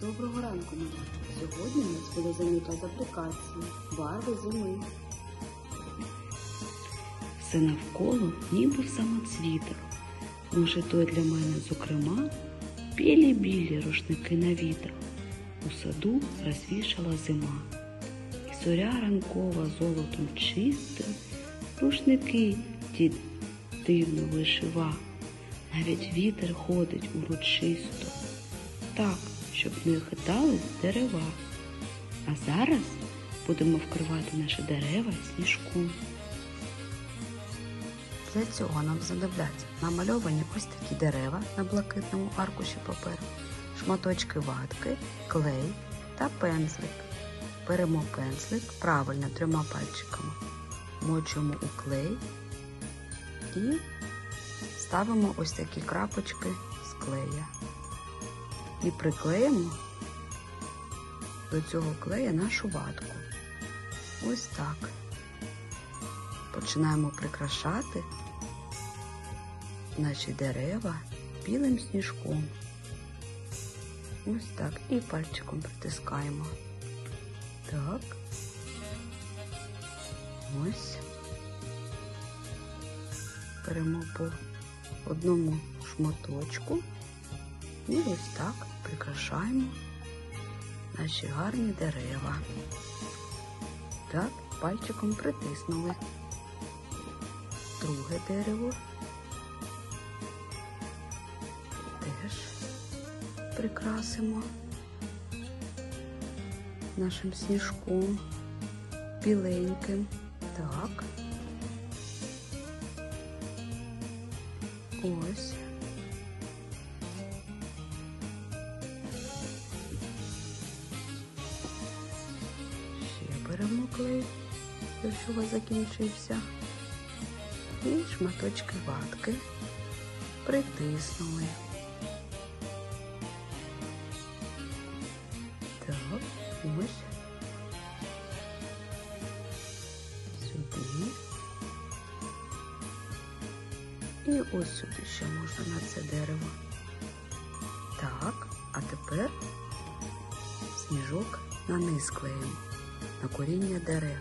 Доброго ранку, малята. Сьогодні у нас буде заняття з аплікації барви зими. Все навколо ніби в самоцвітах. Може, то для мене, зокрема, білі-білі рушники на вітрах. У саду розвішала зима. І зоря ранкова золотом чистим, рушники ті дивно вишива. Навіть вітер ходить урочисто, так, щоб не хитались дерева. А зараз будемо вкривати наші дерева сніжком. Для цього нам знадобляться намальовані ось такі дерева на блакитному аркуші паперу, шматочки ватки, клей та пензлик. Беремо пензлик правильно трьома пальчиками, мочимо у клей і ставимо ось такі крапочки з клея. І приклеїмо до цього клея нашу ватку. Ось так починаємо прикрашати наші дерева білим сніжком. Ось так. І пальчиком притискаємо. Так. Ось. Беремо по одному шматочку і ось так прикрашаємо наші гарні дерева. Так, пальчиком притиснули друге дерево. Теж прикрасимо нашим сніжком біленьким. Так. Ось. Беремо клей, якщо у вас закінчився і шматочки ватки притиснули. Так, ось сюди. І ось сюди ще можна на це дерево. Так, а тепер сніжок на низ клеїмо, на коріння дерев.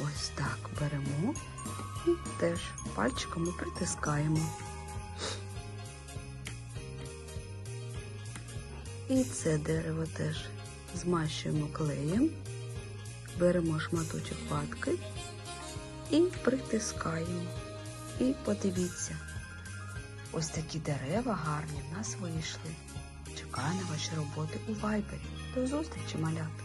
Ось так беремо і теж пальчиками притискаємо. І це дерево теж змащуємо клеєм, беремо шматочок ватки і притискаємо. І подивіться, ось такі дерева гарні в нас вийшли. Чекаю на ваші роботи у вайбері. До зустрічі, малята!